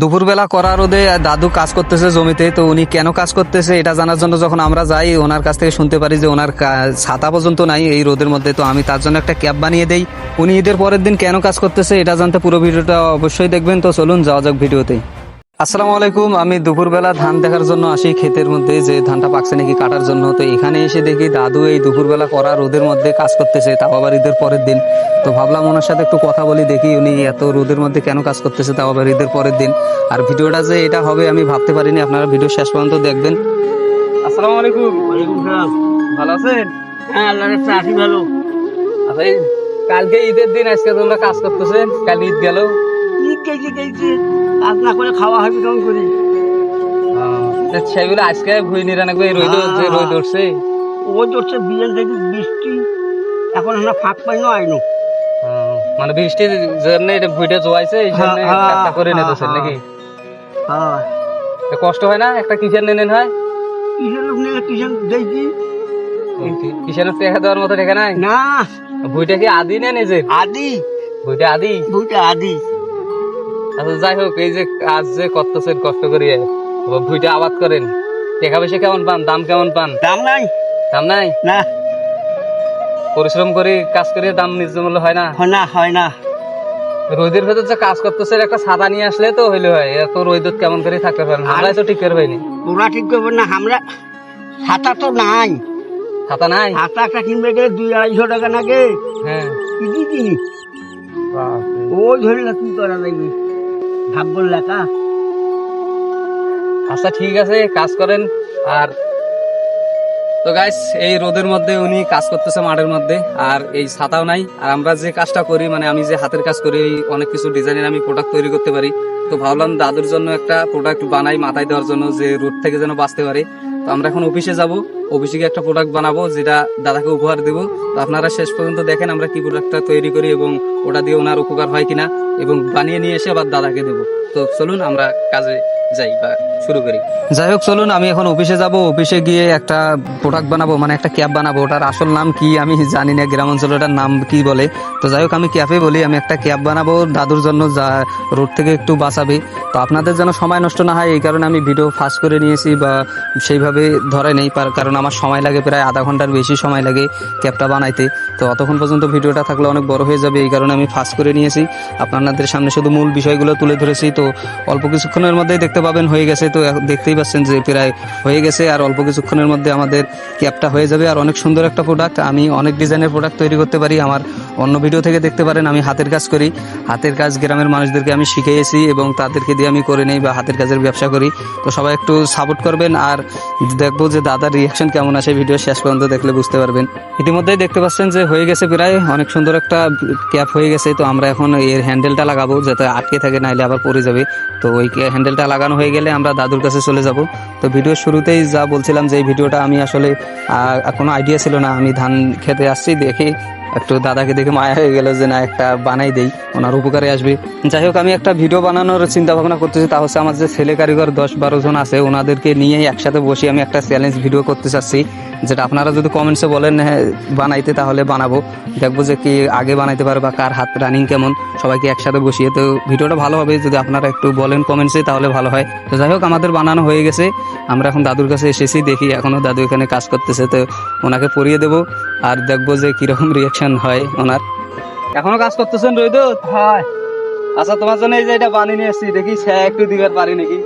দুপুরবেলা করা রোদে দাদু কাজ করতেছে জমিতে, তো উনি কেন কাজ করতেছে এটা জানার জন্য যখন আমরা যাই, ওনার কাছ থেকে শুনতে পারি যে ওনার ছাতা পর্যন্ত নাই এই রোদের মধ্যে, তো আমি তার জন্য একটা ক্যাব বানিয়ে দেই। উনি ঈদের পরের দিন কেন কাজ করতেছে এটা জানতে পুরো ভিডিওটা অবশ্যই দেখবেন। তো চলুন যাওয়া যাক ভিডিওতে। আসসালামু আলাইকুম আমি দুপুরবেলা ধান দেখার জন্য আসি ক্ষেতের মধ্যে যে ধানটা পাকছে নাকি কাটার জন্য। তো এখানে এসে দেখি দাদু এই দুপুরবেলা করা রোদের মধ্যে কাজ করতেছে তাও আবার ঈদের পরের দিন। তো ভাবলাম ওনার সাথে একটু কথা বলি দেখি উনি এত রোদের মধ্যে কেন কাজ করতেছে তাও আবার ঈদের পরের দিন। আর ভিডিওটা যে এটা হবে আমি ভাবতে পারিনি আপনারা ভিডিও শেষ পর্যন্ত দেখবেন। আসসালামু আলাইকুম। ভালো আছেন? হ্যাঁ আল্লাহ ভালো। আচ্ছা কালকে ঈদের দিন আজকে তোমরা কাজ করতেছেন কাল ঈদ গেল। কাজ না করে খাওয়া হবে কেমন করে সেগুলো আজকে ভুই নিরানব্বই রোদ যে রোদ উঠছে? ও ধরছে বিয়ের দেখি বৃষ্টি। এখন আমরা ফাঁক পাই না আইনো। মানে বৃষ্টির জন্য এটা ভুইটা জোয়াইছে এই জন্য হ্যাঁ, হ্যাঁ, কাজটা করে হ্যাঁ, নিতেছেন হ্যাঁ। নাকি? হ্যাঁ। কষ্ট হয় না? একটা কিসের নেন হয়? কিসের লোক নিয়ে কিসের দেখি। টাকা দেওয়ার মতো রেখে নাই? না। ভুইটা কি আদি না নিজের? আদি। ভুইটা আদি? দুইটা আদি। আচ্ছা যাই হোক এই যে কাজ যে করতেছেন কষ্ট করিয়ে ভুইটা আবাদ করেন টাকা পয়সা কেমন পান দাম কেমন পান? দাম নাই। দাম নাই? না। পরিশ্রম করে কাজ করে দাম নিজ মূল্য হয় না? হয় না হয় না। রোদের ভেতর যে কাজ করতেছে একটা ছাতা নিয়ে আসলে তো হইলে হয় এত রোদ কেমন করে থাকতে পারেন আমরাই তো ঠিক করে হয়নি তোরা ঠিক করবে না আমরা ছাতা তো নাই। ছাতা নাই? ছাতা একটা কিনবে গেলে দুই আড়াইশো টাকা নাগে হ্যাঁ। কিনি কিনি ওই ধরে না কি করা যাবে ভাগ্য লেখা? আচ্ছা ঠিক আছে, কাজ করেন। আর তো গাইস এই রোদের মধ্যে উনি কাজ করতেছে মাঠের মধ্যে, আর এই ছাতাও নাই। আর আমরা যে কাজটা করি মানে আমি যে হাতের কাজ করি অনেক কিছু ডিজাইনের আমি প্রোডাক্ট তৈরি করতে পারি। তো ভাবলাম দাদুর জন্য একটা প্রোডাক্ট বানাই মাথায় দেওয়ার জন্য, যে রোদ থেকে যেন বাঁচতে পারে। তো আমরা এখন অফিসে যাব। অফিসে গিয়ে একটা প্রোডাক্ট বানাবো, যেটা দাদাকে উপহার দেবো। তো আপনারা শেষ পর্যন্ত দেখেন আমরা কি প্রোডাক্টটা তৈরি করি এবং ওটা দিয়ে ওনার উপকার হয় কিনা এবং বানিয়ে নিয়ে এসে আবার দাদাকে দেবো। তো চলুন আমরা কাজে যাই বা শুরু করি। যাই হোক, চলুন, আমি এখন অফিসে যাব। অফিসে গিয়ে একটা প্রোডাক্ট বানাবো মানে একটা ক্যাব বানাবো। ওটার আসল নাম কি আমি জানি না গ্রাম নাম কি বলে। তো যাই হোক, আমি বলি, আমি একটা ক্যাব বানাবো। দাদুর জন্য যা রোড থেকে একটু বাঁচাবে। তো আপনাদের যেন সময় নষ্ট না হয়, এই কারণে আমি ভিডিও ফাস্ট করে নিয়েছি বা সেইভাবে ধরে নেই কারণ আমার সময় লাগে প্রায় আধা ঘণ্টার বেশি সময় লাগে ক্যাবটা বানাইতে। তো অতক্ষণ পর্যন্ত ভিডিওটা থাকলে অনেক বড় হয়ে যাবে, এই কারণে আমি ফাস্ট করে নিয়েছি। আপনাদের সামনে শুধু মূল বিষয়গুলো তুলে ধরেছি। তো অল্প কিছুক্ষণের মধ্যেই দেখতে পাবেন, হয়ে গেছে। তো দেখতেই পাচ্ছেন যে প্রায় হয়ে গেছে আর অল্প কিছুক্ষণের মধ্যে আমাদের ক্যাবটা হয়ে যাবে। আর অনেক সুন্দর একটা প্রোডাক্ট আমি অনেক ডিজাইনের প্রোডাক্ট তৈরি করতে পারি। আমার অন্য ভিডিও থেকে দেখতে পারেন, আমি হাতের কাজ করি। হাতের কাজ গ্রামের মানুষদেরকে আমি শিখিয়েছি এবং তাদেরকে দিয়ে আমি করে নেই বা হাতের কাজের ব্যবসা করি। তো সবাই একটু সাপোর্ট করবেন। আর দেখব যে দাদার রিয়াকশন কেমন আসে ভিডিও শেষ পর্যন্ত দেখলে বুঝতে পারবেন। ইতিমধ্যেই দেখতে পাচ্ছেন যে হয়ে গেছে প্রায়। অনেক সুন্দর একটা ক্যাপ হয়ে গেছে। তো আমরা এখন এর হ্যান্ডেলটা লাগাবো, যাতে আটকে থাকে, নাইলে আবার পড়ে যাবে। তো ওই হ্যান্ডেলটা লাগানো হয়ে গেলে আমরা দাদুর কাছে চলে যাব। তো ভিডিওর শুরুতেই যা বলছিলাম যে এই ভিডিওটা আমি আসলে কোনো আইডিয়া ছিল না। আমি ধান খেতে আসছি, দেখি একটু দাদাকে দেখে মায়া হয়ে গেল যে না, একটা বানাই দেই, ওনার উপকারে আসবে। যাই হোক, আমি একটা ভিডিও বানানোর চিন্তা ভাবনা করতেছি। তা হচ্ছে আমার যে ছেলে কারিগর দশ বারো জন আছে, ওনাদেরকে নিয়ে একসাথে বসে আমি একটা চ্যালেঞ্জ ভিডিও করতে চাচ্ছি। যেটা আপনারা যদি কমেন্টসে বলেন হ্যাঁ বানাইতে তাহলে বানাবো। দেখব যে কি আগে বানাইতে পারে বা কার হাত রানিং কেমন, সবাইকে একসাথে বসিয়ে। তো ভিডিওটা ভালো হবে, যদি আপনারা একটু বলেন কমেন্টসে তাহলে ভালো হয়। তো যাই হোক, আমাদের বানানো হয়ে গেছে। আমরা এখন দাদুর কাছে এসেছি, দেখি এখনও দাদু এখানে কাজ করতেছে। তো ওনাকে পরিয়ে দেবো, আর দেখব যে কীরকম রিয়াকশন হয় ওনার। এখনও কাজ করতেছেন রইদুত হয়। আচ্ছা তোমার জন্য এই যে এটা বানিয়ে নিয়ে এসেছি, দেখি সে একটু দিবার পারি নাকি?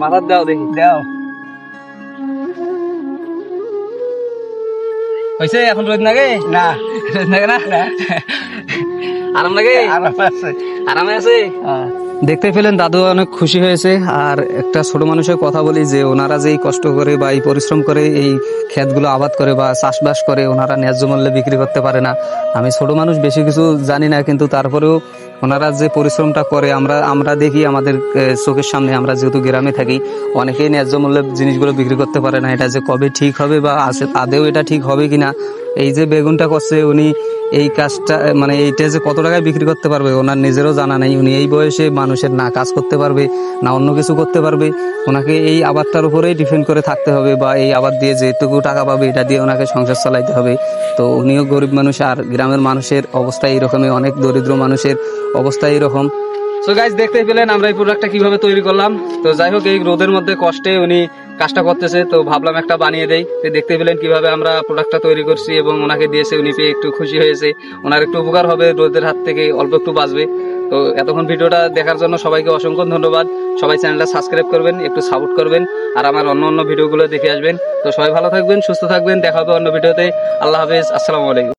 মাথার দাও দেখি, দাও। হয়েছে এখন রোদ নাগে? না। রোদ নাগে না? আরাম লাগে আরাম আছে। আরামে আছে? হ্যাঁ। দেখতে পেলেন দাদু অনেক খুশি হয়েছে। আর একটা ছোট মানুষের কথা বলি যে ওনারা যেই এই কষ্ট করে বা এই পরিশ্রম করে এই ক্ষেতগুলো আবাদ করে বা চাষবাস করে ওনারা ন্যায্য মূল্যে বিক্রি করতে পারে না। আমি ছোট মানুষ বেশি কিছু জানি না কিন্তু তারপরেও ওনারা যে পরিশ্রমটা করে, আমরা আমরা দেখি আমাদের চোখের সামনে, আমরা যেহেতু গ্রামে থাকি, অনেকেই ন্যায্য মূল্যে জিনিসগুলো বিক্রি করতে পারে না, এটা যে কবে ঠিক হবে বা আদেও এটা ঠিক হবে কিনা এই যে বেগুনটা করছে, উনি এই কাজটা মানে এইটা যে কত টাকায় বিক্রি করতে পারবে, ওনার নিজেরও জানা নেই। উনি এই বয়সে মানুষের না কাজ করতে পারবে, না অন্য কিছু করতে পারবে। ওনাকে এই আবাদটার উপরেই ডিপেন্ড করে থাকতে হবে বা এই আবাদ দিয়ে যেটুকু টাকা পাবে, এটা দিয়ে ওনাকে সংসার চালাইতে হবে। তো উনিও গরিব মানুষ, আর গ্রামের মানুষের অবস্থা এইরকমই, অনেক দরিদ্র মানুষের অবস্থা এইরকম। সো গাইজ দেখতে পেলেন আমরা এই প্রোডাক্টটা কীভাবে তৈরি করলাম। তো যাই হোক, এই রোদের মধ্যে কষ্টে উনি কাজটা করতেছে, তো ভাবলাম একটা বানিয়ে দেই। তো দেখতে পেলেন কীভাবে আমরা প্রোডাক্টটা তৈরি করছি এবং ওনাকে দিয়েছে, উনি পেয়ে একটু খুশি হয়েছে। ওনার একটু উপকার হবে, রোদের হাত থেকে অল্প একটু বাঁচবে। তো এতক্ষণ ভিডিওটা দেখার জন্য সবাইকে অসংখ্য ধন্যবাদ। সবাই চ্যানেলটা সাবস্ক্রাইব করবেন, একটু সাপোর্ট করবেন, আর আমার অন্য অন্য ভিডিওগুলো দেখে আসবেন। তো সবাই ভালো থাকবেন, সুস্থ থাকবেন, দেখা হবে অন্য ভিডিওতে। আল্লাহ হাফেজ, আসসালামু আলাইকুম।